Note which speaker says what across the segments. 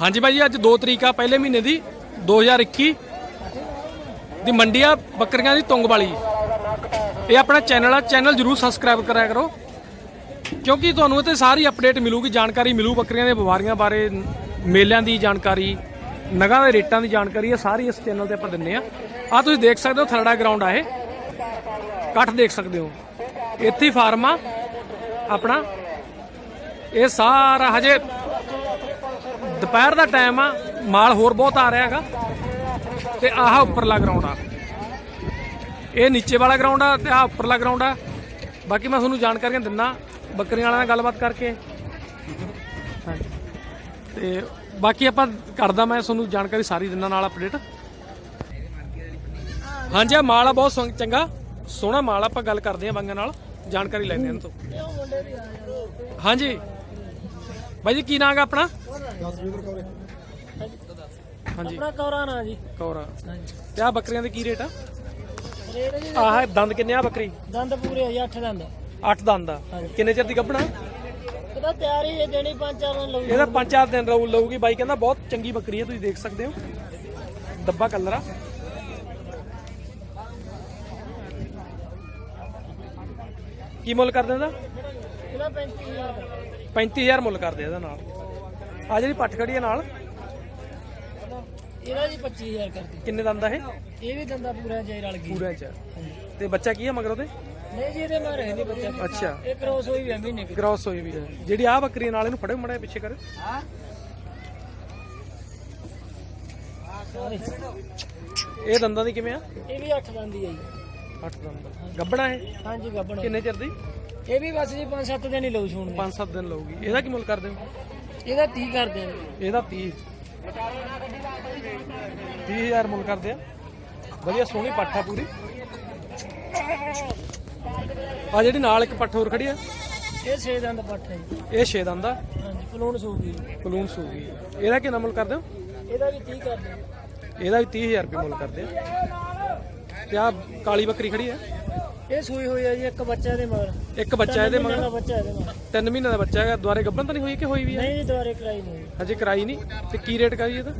Speaker 1: ਹਾਂਜੀ ਬਾਈ ਜੀ, ਅੱਜ 2 ਤਰੀਕ ਆ, ਪਹਿਲੇ ਮਹੀਨੇ ਦੀ 2021 ਦੀ ਮੰਡੀ ਆ, ਬੱਕਰੀਆਂ ਦੀ ਤੁੰਗ ਵਾਲੀ। ਇਹ ਆਪਣਾ ਚੈਨਲ ਆ ਚੈਨਲ ਜਰੂਰ ਸਬਸਕ੍ਰਾਈਬ ਕਰਿਆ ਕਰੋ। ਕਿਉਂਕਿ ਤੁਹਾਨੂੰ ਇੱਥੇ ਸਾਰੀ ਅਪਡੇਟ ਮਿਲੂਗੀ, ਜਾਣਕਾਰੀ ਮਿਲੂ ਬੱਕਰੀਆਂ ਦੇ ਬਿਮਾਰੀਆਂ ਬਾਰੇ, ਮੇਲਿਆਂ ਦੀ ਜਾਣਕਾਰੀ, ਨਗਾਂ ਦੇ ਰੇਟਾਂ ਦੀ ਜਾਣਕਾਰੀ, ਇਹ ਸਾਰੀ ਇਸ ਚੈਨਲ ਤੇ ਆਪਾਂ ਦਿੰਨੇ ਆ। ਆ ਤੁਸੀਂ ਦੇਖ ਸਕਦੇ ਹੋ, ਥਰੜਾ ਗਰਾਊਂਡ ਆ ਇਹ। ਕੱਠ ਦੇਖ ਸਕਦੇ ਹੋ। ਇੱਥੇ ਫਾਰਮ ਆ, ਆਪਣਾ। ਇਹ ਸਾਰਾ ਹਜੇ ਦੁਪਹਿਰ ਦਾ ਟਾਈਮ ਆ, ਮਾਲ ਹੋਰ ਬਹੁਤ ਆ ਰਿਹਾ ਹੈਗਾ ਤੇ ਆਹ ਉੱਪਰਲਾ ਗਰਾਊਂਡ ਆ। ਇਹ ਨੀਚੇ ਵਾਲਾ ਗਰਾਊਂਡ ਆ ਤੇ ਆਹ ਉੱਪਰਲਾ ਗਰਾਊਂਡ ਆ। ਬਾਕੀ ਮੈਂ ਤੁਹਾਨੂੰ ਜਾਣਕਾਰੀਆਂ ਦਿੰਦਾ, ਬੱਕਰੀਆਂ ਵਾਲਿਆਂ ਨਾਲ ਗੱਲਬਾਤ ਕਰਕੇ। ਹਾਂਜੀ। ਤੇ ਬਾਕੀ ਆਪਾਂ ਕਰਦਾ ਮੈਂ ਤੁਹਾਨੂੰ ਜਾਣਕਾਰੀ ਸਾਰੀ ਦਿਨਾਂ ਨਾਲ ਅਪਡੇਟ ਹਾਂਜੀ, ਆ ਮਾਲ ਆ ਬਹੁਤ ਸੋਹਣਾ- ਚੰਗਾ। ਸੋਹਣਾ ਮਾਲ ਆਪਾਂ ਗੱਲ ਕਰਦੇ ਆ ਬੰਗਾਂ ਨਾਲ। ਜਾਣਕਾਰੀ ਲੈਂਦੇ ਹਾਂ ਤੋਂ। ਹਾਂਜੀ। ਬਾਈ ਜੀ ਕੀ ਨਾਮ ਹੈ ਆਪਣਾ? ਹਾਂਜੀ।
Speaker 2: ਆਪਣਾ ਕੌਰਾ ਨਾ ਜੀ।
Speaker 1: ਕੌਰਾ। ਤੇ ਆ ਬੱਕਰੀਆਂ ਦੇ ਕੀ ਰੇਟ ਆ?
Speaker 2: ਰੇਟ ਜੀ
Speaker 1: ਆਹ ਦੰਦ ਕਿੰਨੇ ਆ ਬੱਕਰੀ?
Speaker 2: ਦੰਦ ਪੂਰੇ ਆ ਜੀ 8 ਦੰਦ।
Speaker 1: 8 ਦੰਦ ਆ। ਕਿੰਨੇ ਚਿਰ ਦੀ ਗੱਭਣਾ
Speaker 2: ਇਹਦਾ ਤਿਆਰੀ ਹੈ ਦੇਣੀ ਪੰਜ ਚਾਰ ਦਿਨ ਲਊਗੀ।
Speaker 1: ਇਹਦਾ 5-4 ਦਿਨ ਰਹੂ ਲਊਗੀ। ਬਾਈ ਕਹਿੰਦਾ ਬਹੁਤ ਚੰਗੀ ਬੱਕਰੀ ਹੈ ਤੁਸੀਂ ਦੇਖ ਸਕਦੇ ਹੋ। ਡੱਬਾ ਕਲਰ ਆ। ਕੀ ਮੁੱਲ ਕਰ ਦਿੰਦਾ?
Speaker 2: ਇਹਦਾ 35000 ਦਾ।
Speaker 1: 35000 ਮੁੱਲ ਕਰਦੇ ਇਹਦਾ ਨਾਲ। ਆ ਜਿਹੜੀ ਪੱਠ ਖੜੀ ਹੈ ਨਾਲ
Speaker 2: ਇਹਦਾ ਜੀ 25000 ਕਰਦੀ।
Speaker 1: ਕਿੰਨੇ ਦੰਦ ਆ ਇਹ?
Speaker 2: ਇਹ ਵੀ ਦੰਦਾ ਪੂਰਾ ਜਾਈ ਰਲ ਗਈ।
Speaker 1: ਪੂਰਾ ਚ ਤੇ ਬੱਚਾ ਕੀ ਹੈ ਮਗਰ ਉਹਦੇ?
Speaker 2: ਨਹੀਂ ਜੀ ਇਹਦੇ ਮਾਰੇ ਨਹੀਂ ਬੱਚਾ।
Speaker 1: ਅੱਛਾ।
Speaker 2: ਇਹ ਕ੍ਰੋਸ ਹੋਈ ਵੀ ਆ ਮਹੀਨੇ ਕੁ।
Speaker 1: ਕ੍ਰਾਸ ਹੋਈ ਵੀ ਹੈ ਜਿਹੜੀ ਆ ਬੱਕਰੀ ਨਾਲ ਇਹਨੂੰ ਫੜਿਓ ਮੜਾ ਪਿੱਛੇ ਕਰ।
Speaker 2: Sorry।
Speaker 1: ਇਹ ਦੰਦਾਂ ਦੀ ਕਿਵੇਂ ਆ?
Speaker 2: ਇਹ ਵੀ 8 ਦੰਦ ਹੀ ਜੀ।
Speaker 1: 8 ਦੰਦ। ਗੱਬਣਾ ਇਹ?
Speaker 2: ਹਾਂਜੀ ਗੱਬਣ।
Speaker 1: ਕਿੰਨੇ ਚਿਰ ਦੀ?
Speaker 2: ਇਹ ਵੀ ਬਸ ਜੀ 5-7 ਦਿਨ ਹੀ ਲਊ ਛੂਣ
Speaker 1: 5-7 ਦਿਨ ਲਊਗੀ। ਇਹਦਾ ਕੀ ਮੁੱਲ ਕਰਦੇ ਹੋ?
Speaker 2: ਇਹਦਾ 30 ਕਰਦੇ ਨੇ
Speaker 1: ਇਹਦਾ 30 30000 ਮੁੱਲ ਕਰਦੇ ਆ। ਵਧੀਆ ਸੋਹਣੀ ਪੱਠਾ ਪੂਰੀ। ਆ ਜਿਹੜੀ ਨਾਲ ਇੱਕ ਪੱਠ ਹੋਰ ਖੜੀ ਆ।
Speaker 2: ਇਹ 6 ਦੰਦ ਪੱਠ ਹੈ ਜੀ।
Speaker 1: ਇਹ 6 ਦੰਦ ਆ।
Speaker 2: ਹਾਂਜੀ ਪਲੂਣ ਸੂਗੀ
Speaker 1: ਪਲੂਨ ਸੂਗੀ ਇਹਦਾ ਕਿੰਨਾ ਮੁੱਲ ਕਰਦੇ ਹੋ?
Speaker 2: ਇਹਦਾ ਵੀ 30 ਕਰਦੇ ਨੇ
Speaker 1: ਇਹਦਾ ਵੀ 30000 ਰੁਪਏ ਮੁੱਲ ਕਰਦੇ ਆ। ਤੇ ਆ ਕਾਲੀ ਬੱਕਰੀ ਖੜੀ ਆ।
Speaker 2: ਇਹ ਸੂਈ ਹੋਈ ਹੈ ਜੀ ਇੱਕ ਬੱਚਾ ਇਹਦੇ ਮਗਰ।
Speaker 1: ਇੱਕ ਬੱਚਾ ਇਹਦੇ
Speaker 2: ਦਾ
Speaker 1: ਮਗਰ?
Speaker 2: ਬੱਚਾ ਇਹਦੇ ਮਗਰ।
Speaker 1: 3 ਮਹੀਨੇ ਦਾ ਬੱਚਾ ਹੈਗਾ ਦੁਆਰੇ ਗੱਭਣ ਤਾਂ ਨਹੀਂ ਹੋਈ ਕਿ ਹੋਈ ਵੀ ਆ?
Speaker 2: ਨਹੀਂ ਜੀ ਦੁਬਾਰੇ ਕਰਾਈ ਨਹੀਂ
Speaker 1: ਹਜੇ ਕਰਾਈ ਨਹੀਂ? ਤੇ ਕੀ ਰੇਟ ਕਰੀ ਇਹਦਾ?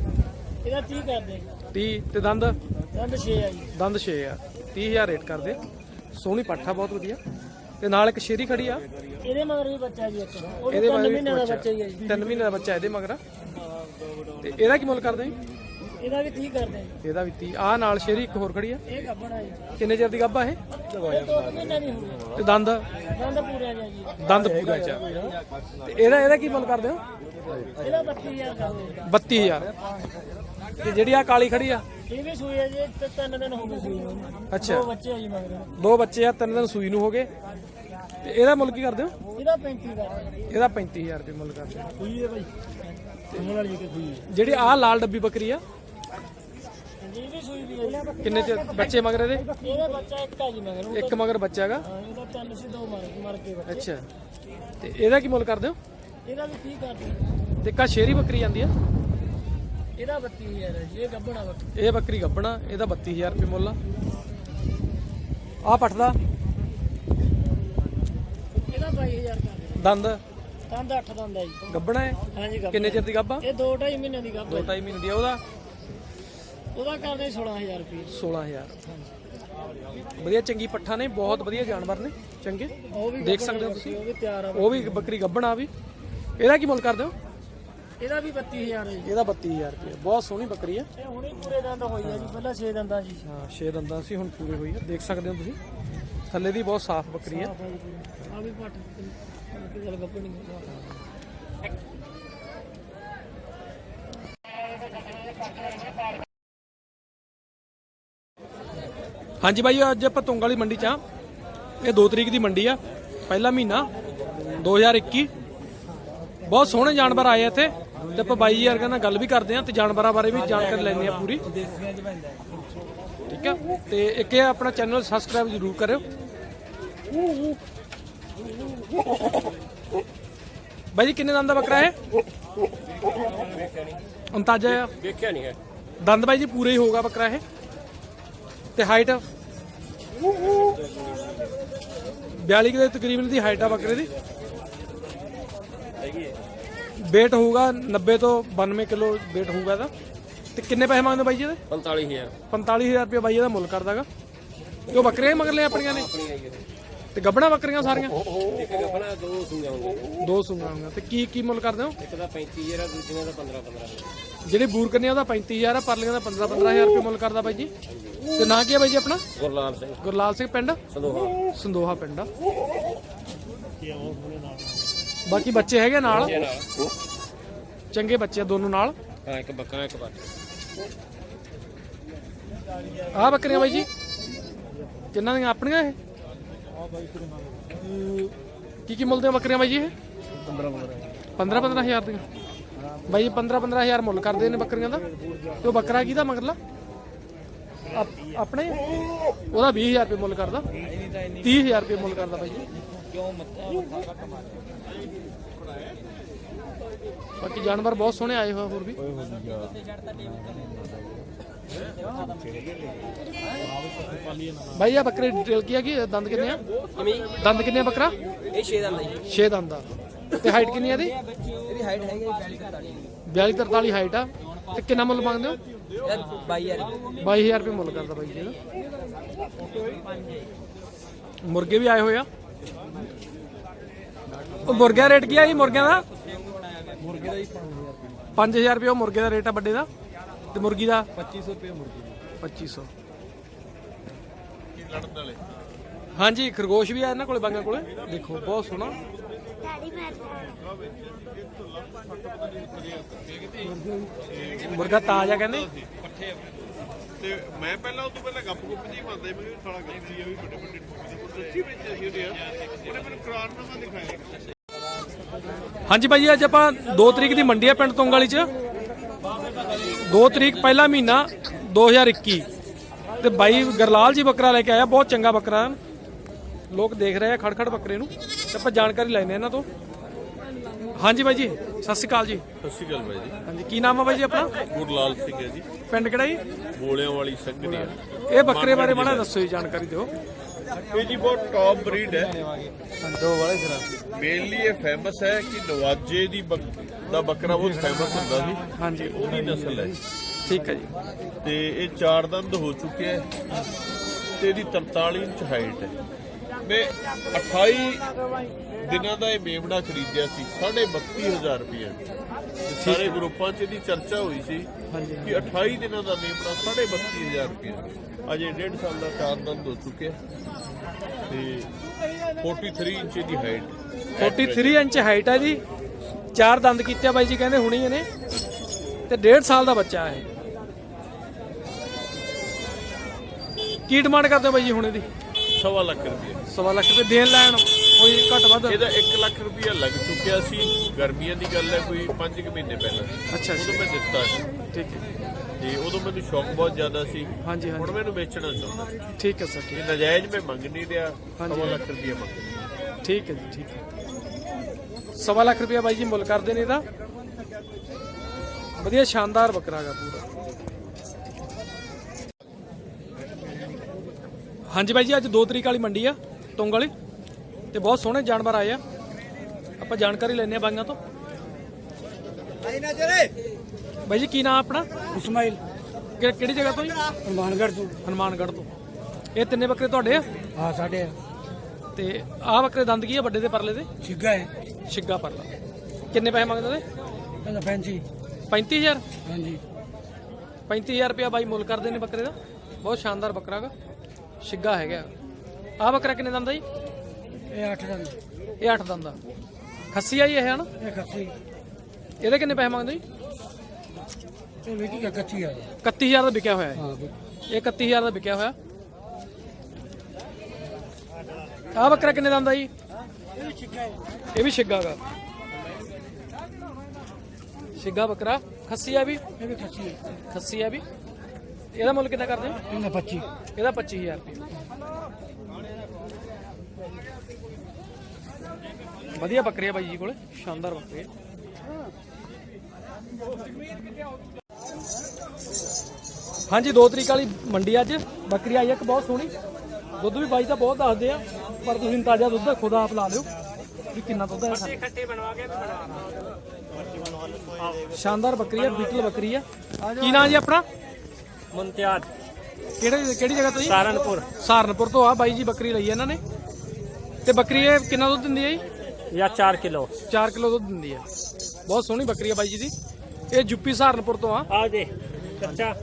Speaker 2: ਇਹਦਾ 30 ਕਰਦੇ।
Speaker 1: 30 ਤੇ ਦੰਦ?
Speaker 2: ਦੰਦ 6 ਆ ਜੀ।
Speaker 1: ਦੰਦ 6 ਆ। 30000 ਰੇਟ ਕਰਦੇ। ਸੋਹਣੀ ਪੱਠਾ ਬਹੁਤ ਵਧੀਆ। ਤੇ ਨਾਲ ਇੱਕ ਸ਼ੇਰੀ ਖੜੀ ਆ।
Speaker 2: ਇਹਦੇ ਮਗਰ ਵੀ ਬੱਚਾ ਜੀ ਇੱਕ। ਉਹ ਵੀ
Speaker 1: ਇਹਦੇ
Speaker 2: ਤਿੰਨ
Speaker 1: ਮਗਰ ਵੀ
Speaker 2: ਮਹੀਨੇ ਦਾ
Speaker 1: ਬੱਚਾ।
Speaker 2: ਹੀ ਹੈ ਜੀ।
Speaker 1: 3 ਮਹੀਨੇ ਦਾ ਬੱਚਾ ਇਹਦੇ ਮਗਰ। ਤੇ ਇਹਦਾ ਕੀ ਮੁੱਲ ਕਰਦੇ ਆ ਜੀ?
Speaker 2: ਇਹਦਾ ਵੀ 30 ਕਰਦੇ
Speaker 1: ਇਹਦਾ ਵੀ 30 ਆ ਨਾਲ ਸ਼ੇਰੀ ਇੱਕ ਹੋਰ ਖੜੀ ਆ।
Speaker 2: ਇਹ ਗੱਬਣਾ ਜੀ।
Speaker 1: ਕਿੰਨੇ ਚਿਰ ਦੀ ਗੱਭਾ ਇਹ?
Speaker 2: ਇਹ ਦੋ ਕੁ ਮਹੀਨੇ ਦੀ ਹੋਈ
Speaker 1: ਤੇ ਦੰਦ?
Speaker 2: ਦੰਦ ਪੂਰੇ ਆ ਜੀ।
Speaker 1: ਦੰਦ ਪੂਰਾ ਚ। ਤੇ ਇਹਦਾ ਇਹਦਾ ਕੀ ਮੁੱਲ ਕਰਦੇ ਹੋ?
Speaker 2: ਇਹਦਾ 32000 ਕਰਦੇ
Speaker 1: 32000 ਤੇ ਜਿਹੜੀ ਆ ਕਾਲੀ ਖੜੀ ਆ?
Speaker 2: ਇਹ ਵੀ ਸੂਈ ਹੈ ਜੀ ਤੇ ਤਿੰਨ ਦਿਨ ਹੋ ਗਏ ਸੂਈ ਨੂੰ।
Speaker 1: ਅੱਛਾ।
Speaker 2: ਦੋ ਬੱਚੇ ਆ ਜੀ ਮਗਰ।
Speaker 1: ਦੋ ਬੱਚੇ ਆ ਤਿੰਨ ਦਿਨ ਸੂਈ ਨੂੰ ਹੋ ਗਏ। ਤੇ ਇਹਦਾ ਮੁੱਲ ਕੀ ਕਰਦੇ ਹੋ?
Speaker 2: ਇਹਦਾ 35 ਕਰਦੇ
Speaker 1: ਇਹਦਾ 35000 ਰੁਪਏ ਮੁੱਲ ਕਰਦੇ ਆ।
Speaker 2: ਸੂਈ ਹੈ ਤੇ ਵਾਲੀ ਸੂਈ
Speaker 1: ਜਿਹੜੀ ਆ ਲਾਲ ਡੱਬੀ ਬੱਕਰੀ ਆ
Speaker 2: ਜੀ ਵੀ ਸੂਈ ਵੀ ਹੈ
Speaker 1: ਕਿੰਨੇ ਚਿਰ ਬੱਚੇ ਮਗਰ ਇਹਦੇ?
Speaker 2: ਇਹਦਾ ਬੱਚਾ ਇੱਕ ਆ ਜੀ ਮਗਰ ਉਹ
Speaker 1: ਇੱਕ ਮਗਰ ਬੱਚਾ ਹੈਗਾ?
Speaker 2: ਹਾਂ, ਇਹਦਾ ਤਿੰਨ ਸੀ ਦੋ ਮਰ ਮਰ ਕੇ ਬੱਚੇ।
Speaker 1: ਅੱਛਾ। ਤੇ ਇਹਦਾ ਕੀ ਮੁੱਲ ਕਰਦੇ ਹੋ?
Speaker 2: ਇਹਦਾ ਵੀ 30 ਕਰਦੇ?
Speaker 1: ਤੇ ਕਾ ਸ਼ੇਰੀ ਬੱਕਰੀ ਜਾਂਦੀ ਆ?
Speaker 2: ਇਹਦਾ 32000 ਹੈ ਜੀ ਇਹ ਗੱਬਣਾ ਬੱਕਰੀ।
Speaker 1: ਇਹ ਬੱਕਰੀ ਗੱਬਣਾ ਇਹਦਾ 32000 ਰੁਪਏ ਮੁੱਲ ਆ। ਆ ਪੱਠਦਾ
Speaker 2: ਇਹਦਾ 22000 ਕਰਦੇ
Speaker 1: ਦੰਦ?
Speaker 2: ਦੰਦ 8 ਦੰਦ ਹੈ ਜੀ।
Speaker 1: ਗੱਬਣਾ ਹੈ
Speaker 2: ਹਾਂਜੀ ਗੱਬਣਾ
Speaker 1: ਕਿੰਨੇ ਚਿਰ ਦੀ ਗੱਬਾ
Speaker 2: ਇਹ 2 2.5 ਮਹੀਨੇ ਦੀ ਗੱਬ
Speaker 1: ਦੋ ਢਾਈ ਮਹੀਨੇ ਦੀ ਆ। ਉਹਦਾ?
Speaker 2: ਉਹਦਾ ਕਰਦੇ 16000 ਰੁਪਏ।
Speaker 1: 16000 ਵਧੀਆ ਚੰਗੀ ਪੱਠਾ ਨੇ ਬਹੁਤ ਵਧੀਆ ਜਾਨਵਰ ਨੇ ਚੰਗੇ।
Speaker 2: ਉਹ ਵੀ
Speaker 1: ਦੇਖ ਸਕਦੇ ਹੋ ਤੁਸੀਂ।
Speaker 2: ਉਹ ਵੀ ਤਿਆਰ ਆ
Speaker 1: ਉਹ ਵੀ ਬੱਕਰੀ। ਗੱਬਣਾ ਵੀ। ਇਹਦਾ ਕੀ ਮੁੱਲ ਕਰਦੇ ਹੋ?
Speaker 2: ਇਹਦਾ ਵੀ 32000 ਹੈ
Speaker 1: ਇਹਦਾ 32000 ਰੁਪਏ। ਬਹੁਤ ਸੋਹਣੀ ਬੱਕਰੀ ਆ।
Speaker 2: ਇਹ ਹੁਣੇ ਪੂਰੇ ਦੰਦ ਹੋਈ ਆ ਜੀ ਪਹਿਲਾਂ 6 ਦੰਦਾਂ ਜੀ
Speaker 1: ਹਾਂ 6 ਦੰਦਾਂ ਸੀ ਹੁਣ ਪੂਰੇ ਹੋਈ ਆ। ਦੇਖ ਸਕਦੇ ਹੋ ਤੁਸੀਂ। ਥੱਲੇ ਦੀ ਬਹੁਤ ਸਾਫ਼ ਬੱਕਰੀ ਆ।
Speaker 2: ਆ ਵੀ ਪੱਟ ਗੱਲ ਗੱਪਣੀ
Speaker 1: ਹਾਂਜੀ ਬਾਈ ਅੱਜ ਆਪਾਂ ਤੁੰਗ ਵਾਲੀ ਮੰਡੀ 'ਚ ਆ। ਇਹ 2 ਤਰੀਕ ਦੀ ਮੰਡੀ ਆ ਪਹਿਲਾ ਮਹੀਨਾ 2021 ਬਹੁਤ ਸੋਹਣੇ ਜਾਨਵਰ ਆਏ ਇੱਥੇ ਤੇ ਆਪਾਂ ਬਾਈ ਵਰਗਿਆਂ ਨਾਲ ਗੱਲ ਵੀ ਕਰਦੇ ਆ ਤੇ ਜਾਨਵਰਾਂ ਬਾਰੇ ਵੀ ਜਾਣਕਾਰੀ ਲੈਂਦੇ ਆ ਪੂਰੀ। ਠੀਕ ਆ? ਤੇ ਇੱਕ ਇਹ ਆਪਣਾ ਚੈਨਲ ਸਬਸਕ੍ਰਾਈਬ ਜ਼ਰੂਰ ਕਰਿਓ। ਬਾਈ ਜੀ ਕਿੰਨੇ ਦੰਦ ਦਾ ਬੱਕਰਾ ਹੈ ਅੰਤਾਜਾ ਆ?
Speaker 3: ਵੇਖਿਆ ਨਹੀਂ ਹੈ।
Speaker 1: ਦੰਦ ਬਾਈ ਜੀ ਪੂਰੇ ਹੀ ਹੋਊਗਾ ਬੱਕਰਾ ਇਹ। ਤੇ ਹਾਈਟ 42 ਦੇ ਤਕਰੀਬਨ ਦੀ ਹਾਈਟ ਆ ਬੱਕਰੇ ਦੀ। weight ਹੋਊਗਾ 90 ਤੋਂ 92 ਕਿਲੋ weight ਹੋਊਗਾ ਇਹਦਾ। ਤੇ ਕਿੰਨੇ ਪੈਸੇ ਮੰਗਦੇ ਬਾਈ ਜੀ ਇਹਦੇ?
Speaker 2: 45000
Speaker 1: 45000 ਰੁਪਏ ਬਾਈ ਇਹਦਾ ਮੁੱਲ ਕਰਦਾਗਾ। ਤੇ ਉਹ ਬੱਕਰੀਆਂ ਮਗਰ ਲਿਆ ਆਪਣੀਆਂ ਨੇ? ਤੇ ਗੱਬਣਾ ਬੱਕਰੀਆਂ ਸਾਰੀਆਂ?
Speaker 2: ਇੱਕ ਗੱਬਣਾ ਦੋ ਸੂਗਾ ਹੁੰਦੇ
Speaker 1: ਦੋ ਸੂਆਂ ਹੋਈਆਂ ਤੇ ਕੀ ਕੀ ਮੁੱਲ ਕਰਦੇ ਹੋ?
Speaker 2: ਇੱਕ ਦਾ 35000 ਆ ਦੂਜੀਆਂ ਦਾ 15 15000
Speaker 1: ਜਿਹੜੀ ਬੂਰ ਕਰਨੀ ਉਹਦਾ 35000 ਆ ਪਰਲੀਆਂ ਦਾ 15 15000 ਰੁਪਏ ਮੁੱਲ ਕਰਦਾ ਬਾਈ ਜੀ। ਤੇ ਨਾਂ ਕੀ ਹੈ ਬਾਈ ਜੀ ਆਪਣਾ?
Speaker 2: ਗੁਰਲਾਲ ਸਿੰਘ।
Speaker 1: ਗੁਰਲਾਲ ਸਿੰਘ ਪਿੰਡ?
Speaker 2: ਸੰਦੋਹਾ।
Speaker 1: ਸੰਦੋਹਾ ਪਿੰਡ ਆ। ਬਾਕੀ ਬੱਚੇ ਹੈਗੇ ਨਾਲ?
Speaker 2: ਇਹ ਨਾਲ।
Speaker 1: ਚੰਗੇ ਬੱਚੇ ਆ ਦੋਨੋਂ ਨਾਲ?
Speaker 2: ਹਾਂ ਇੱਕ ਬੱਕਰਾ ਇੱਕ ਬੱਚ
Speaker 1: ਆਹ ਬੱਕਰੀਆਂ ਬਾਈ ਜੀ। ਕਿੰਨਾਂ ਦੀਆਂ? ਆਪਣੀਆਂ ਇਹ? ਕੀ ਕੀ ਮੁੱਲਦੇ ਆ ਬੱਕਰੀਆਂ ਬਾਈ ਜੀ ਇਹ? 15 15000 ਦੀਆਂ। ਬਾਈ 15 15000 ਮੁੱਲ ਕਰਦੇ ਨੇ ਬੱਕਰੀਆਂ ਦਾ। ਤੇ ਉਹ ਬੱਕਰਾ ਕਿਹਦਾ ਮਗਰਲਾ? ਆਪ- ਆਪਣੇ? ਉਹਦਾ 20000 ਰੁਪਏ ਮੁੱਲ ਕਰਦਾ। 30000 ਰੁਪਏ ਮੁੱਲ ਕਰਦਾ ਬਾਈ ਜੀ।
Speaker 2: ਕਿਉਂ ਮੱਥਾ
Speaker 1: ਬਾਕੀ ਜਾਨਵਰ ਬਹੁਤ ਸੋਹਣੇ ਆਏ ਹੋਏ ਹੋਰ ਵੀ। ਭਾਈ ਆ ਬੱਕਰੇ ਦੀ ਡਿਟੇਲ ਕੀ ਹੈਗੀ ਦੰਦ ਕਿੰਨੇ ਆ? ਦੰਦ ਕਿੰਨੇ ਆ ਬੱਕਰਾ?
Speaker 2: ਇਹ 6 ਦਾ ਲਈ
Speaker 1: 6 ਦੰਦ ਆ। ਤੇ ਹਾਈਟ ਕਿੰਨੀ ਆ ਇਹਦੀ?
Speaker 2: ਇਹਦੀ ਹਾਈਟ ਹੈਗੀ 42
Speaker 1: 42 43 ਹਾਈਟ ਆ। ਤੇ ਕਿੰਨਾ ਮੁੱਲ ਮੰਗਦੇ ਹੋ?
Speaker 2: ਯਾਰ 22000
Speaker 1: 22000 ਰੁਪਏ। ਮੁੱਲ ਕਰਦਾ ਬਾਈ ਜੀ ਮੁਰਗੇ ਵੀ ਆਏ ਹੋਏ ਆ। ਉਹ ਮੁਰਗਿਆਂ ਰੇਟ ਕੀ ਆ ਜੀ ਮੁਰਗਿਆਂ ਦਾ?
Speaker 2: ਮੁਰਗੇ ਦਾ ਹੀ
Speaker 1: 5000 ਰੁਪਏ ਉਹ ਮੁਰਗੇ ਦਾ ਰੇਟ ਆ ਵੱਡੇ ਦਾ। ਤੇ ਮੁਰਗੀ ਦਾ?
Speaker 2: 2500 ਰੁਪਏ ਮੁਰਗੇ
Speaker 1: 2500 ਹਾਂਜੀ ਖਰਗੋਸ਼ ਵੀ ਆ ਇਹਨਾਂ ਕੋਲੇ ਬਾਂਗਾ ਕੋਲੇ। ਦੇਖੋ ਬਹੁਤ ਸੋਹਣਾ। ਮੁਰਗਾ ਤਾਜ਼ਾ ਕਹਿੰਦੇ।
Speaker 3: ਤੇ ਮੈਂ ਪਹਿਲਾਂ ਉਹ ਤੋਂ ਪਹਿਲਾਂ ਗੱਪ ਗੁੱਪ ਜੀ ਮੰਨਦਾ ਸੀ ਮੈਂ ਕਿਹਾ ਸਾਲਾ ਗੱਪ ਜੀ ਆ ਵੀ ਵੱਡੇ ਵੱਡੇ ਸੱਚੀ ਵਿੱਚ ਸੀ ਉਹਦੇ ਉਹਨੇ ਮੈਨੂੰ ਕਰਾਰਨਾਮਾ ਦਿਖਾਇਆ
Speaker 1: ਹਾਂਜੀ ਭਾਈ ਅੱਜ ਆਪਾਂ 2 ਤਰੀਕ ਦੀ ਮੰਡੀ ਆ ਪਿੰਡ ਤੁੰਗਾਲੀ ਚ। 2 ਤਰੀਕ ਪਹਿਲਾ ਮਹੀਨਾ 2021 ਤੇ ਬਾਈ ਗਰਲਾਲ ਜੀ ਬੱਕਰਾ ਲੈ ਕੇ ਆਇਆ ਬਹੁਤ ਚੰਗਾ ਬੱਕਰਾ। ਲੋਕ ਦੇਖ ਰਹੇ ਆ ਖੜਖੜ ਬੱਕਰੇ ਨੂੰ। ਤੇ ਆਪਾਂ ਜਾਣਕਾਰੀ ਲੈਣੇ ਇਹਨਾਂ ਤੋਂ। ਹਾਂਜੀ ਬਾਈ ਜੀ ਸਤਿ ਸ਼੍ਰੀ ਅਕਾਲ ਜੀ।
Speaker 3: ਸਤਿ ਸ਼੍ਰੀ ਅਕਾਲ ਬਾਈ ਜੀ।
Speaker 1: ਹਾਂਜੀ ਕੀ ਨਾਮ ਆ ਬਾਈ ਜੀ ਆਪਣਾ?
Speaker 3: ਗੁਰਲਾਲ ਸਿੰਘ ਹੈ ਜੀ।
Speaker 1: ਪਿੰਡ ਕਿਹੜਾ ਜੀ?
Speaker 3: ਬੋਲਿਆਂ ਵਾਲੀ ਸੰਗਣੀ
Speaker 1: ਇਹ ਬੱਕਰੇ ਬਾਰੇ ਮਾੜਾ ਦੱਸੋ ਜੀ ਜਾਣਕਾਰੀ ਦਿਓ।
Speaker 3: ਇਹ ਜੀ ਬਹੁਤ ਟੌਪ ਬਰੀਡ ਹੈ।
Speaker 2: ਦੋ ਵਾਲੇ ਸਿਰਾ
Speaker 3: ਮੇਨਲੀ ਇਹ ਫੇਮਸ ਹੈ ਕਿ ਨਵਾਜੇ ਦੀ ਦਾ ਬੱਕਰਾ ਬਹੁਤ ਫੇਮਸ ਹੁੰਦਾ ਸੀ।
Speaker 1: ਹਾਂਜੀ।
Speaker 3: ਉਹਦੀ ਨਸਲ ਹੈ।
Speaker 1: ਠੀਕ ਹੈ ਜੀ।
Speaker 3: ਤੇ ਇਹ ਚਾਰ ਦੰਦ ਹੋ ਚੁੱਕਿਆ ਹੈ। ਤੇ ਇਹਦੀ 43 ਇੰਚ ਹਾਈਟ ਹੈ। ਮੈਂ 28 ਦਿਨਾਂ ਦਾ ਇਹ ਮੇਮਣਾ ਖਰੀਦਿਆ ਸੀ 32000 ਰੁਪਏ ਤੇ ਸਾਰੇ ਗਰੁੱਪਾਂ 'ਚ ਇਹਦੀ ਚਰਚਾ ਹੋਈ ਸੀ ਕਿ 28 ਦਿਨਾਂ ਦਾ ਮੇਮਣਾ 32000 ਰੁਪਏ ਅਜੇ 1.5 ਸਾਲ ਦਾ ਚਾਰ ਦੰਦ ਹੋ ਚੁੱਕੇ ਤੇ 43 ਇੰਚ ਦੀ ਹਾਈਟ
Speaker 1: 43 ਇੰਚ ਹਾਈਟ ਹੈ ਜੀ। ਚਾਰ ਦੰਦ ਕੀਤੇ ਬਾਈ ਜੀ ਕਹਿੰਦੇ ਹੁਣੀ ਇਹਨੇ। ਤੇ 1.5 ਸਾਲ ਦਾ ਬੱਚਾ ਹੈ। ਕੀ ਡਿਮਾਂਡ ਕਰਦੇ ਹੋ ਬਾਈ ਜੀ ਹੁਣ ਇਹਦੀ?
Speaker 3: ਸਵਾ ਲੱਖ ਰੁਪਏ।
Speaker 1: ਸਵਾ ਲੱਖ ਰੁਪਏ ਦੇਣ ਲੈਣ ਕੋਈ ਘੱਟ ਵੱਧ?
Speaker 3: ਇਹਦਾ 1 ਲੱਖ ਰੁਪਇਆ ਲੱਗ ਚੁੱਕਿਆ ਸੀ। ਗਰਮੀਆਂ ਦੀ ਗੱਲ ਹੈ ਕੋਈ 5 ਕੁ ਮਹੀਨੇ ਪਹਿਲਾਂ।
Speaker 1: ਅੱਛਾ
Speaker 3: ਉਦੋਂ ਮੈਂ ਦਿੱਤਾ ਸੀ।
Speaker 1: ਠੀਕ ਹੈ।
Speaker 3: ਤੇ ਉਦੋਂ ਮੈਨੂੰ ਸ਼ੌਕ ਬਹੁਤ ਜ਼ਿਆਦਾ ਸੀ।
Speaker 1: ਹਾਂਜੀ
Speaker 3: ਹੁਣ
Speaker 1: ਹਾਂਜੀ
Speaker 3: ਮੈਨੂੰ ਵੇਚਣਾ ਚਾਹੁੰਦਾ।
Speaker 1: ਠੀਕ ਹੈ ਸਰ ਠੀਕ
Speaker 3: ਨਜਾਇਜ਼ ਮੈਂ ਮੰਗ ਨਹੀਂ ਰਿਹਾ। ਸਵਾ ਲੱਖ ਰੁਪਇਆ ਮੰਗ
Speaker 1: ਠੀਕ ਹੈ ਜੀ ਠੀਕ ਹੈ। ਸਵਾ ਲੱਖ ਰੁਪਏ ਬਾਈ ਜੀ ਮੁੱਲ ਕਰਦੇ ਨੇ ਇਹਦਾ। ਵਧੀਆ ਸ਼ਾਨਦਾਰ ਬੱਕਰਾ ਹੈਗਾ ਪੂਰਾ। ਹਾਂਜੀ ਬਾਈ ਜੀ ਅੱਜ 2 ਤਰੀਕ ਵਾਲੀ ਮੰਡੀ ਆ ਤੁੰਗ ਵਾਲੀ। ਤੇ ਬਹੁਤ ਸੋਹਣੇ ਜਾਨਵਰ ਆਏ ਆ। ਆਪਾਂ ਜਾਣਕਾਰੀ ਲੈਣੇ ਆ ਬਾਈਆਂ ਤੋਂ। ਬਾਈ ਜੀ ਕੀ ਨਾਮ ਆਪਣਾ?
Speaker 2: ਇਸਮਾਈਲ।
Speaker 1: ਕਿ- ਕਿਹੜੀ ਜਗ੍ਹਾ ਤੋਂ ਜੀ?
Speaker 2: ਹਨੂਮਾਨਗੜ੍ਹ ਤੋਂ।
Speaker 1: ਹਨੂਮਾਨਗੜ੍ਹ ਤੋਂ। ਇਹ ਤਿੰਨੇ ਬੱਕਰੇ ਤੁਹਾਡੇ ਆ?
Speaker 2: ਹਾਂ ਸਾਡੇ
Speaker 1: ਤੇ ਆਹ ਬੱਕਰੇ ਦੰਦ ਕੀ ਆ ਵੱਡੇ ਦੇ ਪਰਲੇ ਦੇ?
Speaker 2: ਛਿੱਗਾ ਹੈ।
Speaker 1: ਛਿੱਗਾ ਪਰਲਾ। ਕਿੰਨੇ ਪੈਸੇ ਮੰਗਦੇ ਨੇ?
Speaker 2: ਇਹਦਾ ਫੈਂਸੀ।
Speaker 1: 35000
Speaker 2: ਹਾਂਜੀ।
Speaker 1: 35000 ਰੁਪਇਆ ਬਾਈ ਮੁੱਲ ਕਰਦੇ ਨੇ ਬੱਕਰੇ ਦਾ। ਬਹੁਤ ਸ਼ਾਨਦਾਰ ਬੱਕਰਾ ਹੈਗਾ। ਛਿੱਗਾ ਹੈਗਾ। ਆਹ ਬੱਕਰਾ ਕਿੰਨੇ ਦੰਦ ਆ ਜੀ?
Speaker 2: ਇਹ 8 ਦਾ
Speaker 1: ਇਹ 8 ਦੰਦ ਆ। ਖੱਸੀ ਆ ਜੀ ਇਹ ਹਨ?
Speaker 2: ਇਹ ਖੱਸੀ।
Speaker 1: ਇਹਦੇ ਕਿੰਨੇ ਪੈਸੇ ਮੰਗਦੇ ਜੀ?
Speaker 2: ਇਹ ਵੀ ਕੀ ਕੱਚੀ ਆ
Speaker 1: 31000 ਦਾ। ਵਿਕਿਆ ਹੋਇਆ ਹੈ।
Speaker 2: ਹਾਂ
Speaker 1: ਇਹ 31000 ਦਾ ਵਿਕਿਆ ਹੋਇਆ। ਆਹ ਬੱਕਰਾ ਕਿੰਨੇ ਦੰਦ ਆ ਜੀ?
Speaker 2: ਇਹ ਛਿੱਗਾ ਹੈ
Speaker 1: ਇਹ ਵੀ ਛਿੱਗਾ ਗਾ ਛਿੱਗਾ ਬੱਕਰਾ। ਖੱਸੀ ਆ ਵੀ?
Speaker 2: ਇਹ ਵੀ ਖੱਸੀ ਹੈ
Speaker 1: ਖੱਸੀ ਆ ਵੀ? ਇਹਦਾ ਮੁੱਲ ਕਿੰਨਾ ਕਰਦੇ ਹੋ?
Speaker 2: ਇਹਦਾ 25
Speaker 1: ਇਹਦਾ 25000 ਰੁਪਏ। ਵਧੀਆ ਬੱਕਰੀ ਆ ਬਾਈ ਜੀ ਕੋਲੇ ਸ਼ਾਨਦਾਰ ਬੱਕਰੀ ਆ। ਹਾਂਜੀ 2 ਤਰੀਕ ਵਾਲੀ ਮੰਡੀ ਅੱਜ। ਬੱਕਰੀ ਆਈ ਇੱਕ ਬਹੁਤ ਸੋਹਣੀ। ਦੁੱਧ ਵੀ ਬਾਈ ਤਾਂ ਬਹੁਤ ਦੱਸਦੇ ਆ ਪਰ ਤੁਸੀਂ ਤਾਜ਼ਾ ਦੁੱਧ ਖੁਦ ਆਪ ਲਾ ਲਿਓ ਵੀ ਕਿੰਨਾ ਦੁੱਧ ਹੈ ਖੱਟੇ ਖੱਟੇ ਬਣਵਾ ਕੇ ਸ਼ਾਨਦਾਰ ਬੱਕਰੀ ਆ ਬੀਟਲ ਬੱਕਰੀ ਆ। ਕੀ ਨਾਂ ਜੀ ਆਪਣਾ?
Speaker 4: ਮੁਮਤਾਜ਼
Speaker 1: ਕਿਹੜੇ ਕਿਹੜੀ ਜਗ੍ਹਾ ਤੋਂ ਜੀ?
Speaker 4: ਸਹਾਰਨਪੁਰ।
Speaker 1: ਸਹਾਰਨਪੁਰ ਤੋਂ ਆ ਬਾਈ ਜੀ ਬੱਕਰੀ ਲਈ ਇਹਨਾਂ ਨੇ। ਤੇ ਬੱਕਰੀ ਇਹ ਕਿੰਨਾ ਦੁੱਧ ਦਿੰਦੀ ਹੈ ਜੀ?
Speaker 4: ਜਾਂ 4 ਕਿਲੋ।
Speaker 1: 4 ਕਿਲੋ ਦੁੱਧ ਦਿੰਦੀ ਹੈ। ਬਹੁਤ ਸੋਹਣੀ ਬੱਕਰੀ ਆ ਬਾਈ ਜੀ ਦੀ। ਇਹ ਯੂਪੀ ਸਹਾਰਨਪੁਰ ਤੋਂ ਆ।
Speaker 4: ਆ ਦੇ ਕੱਚਾ।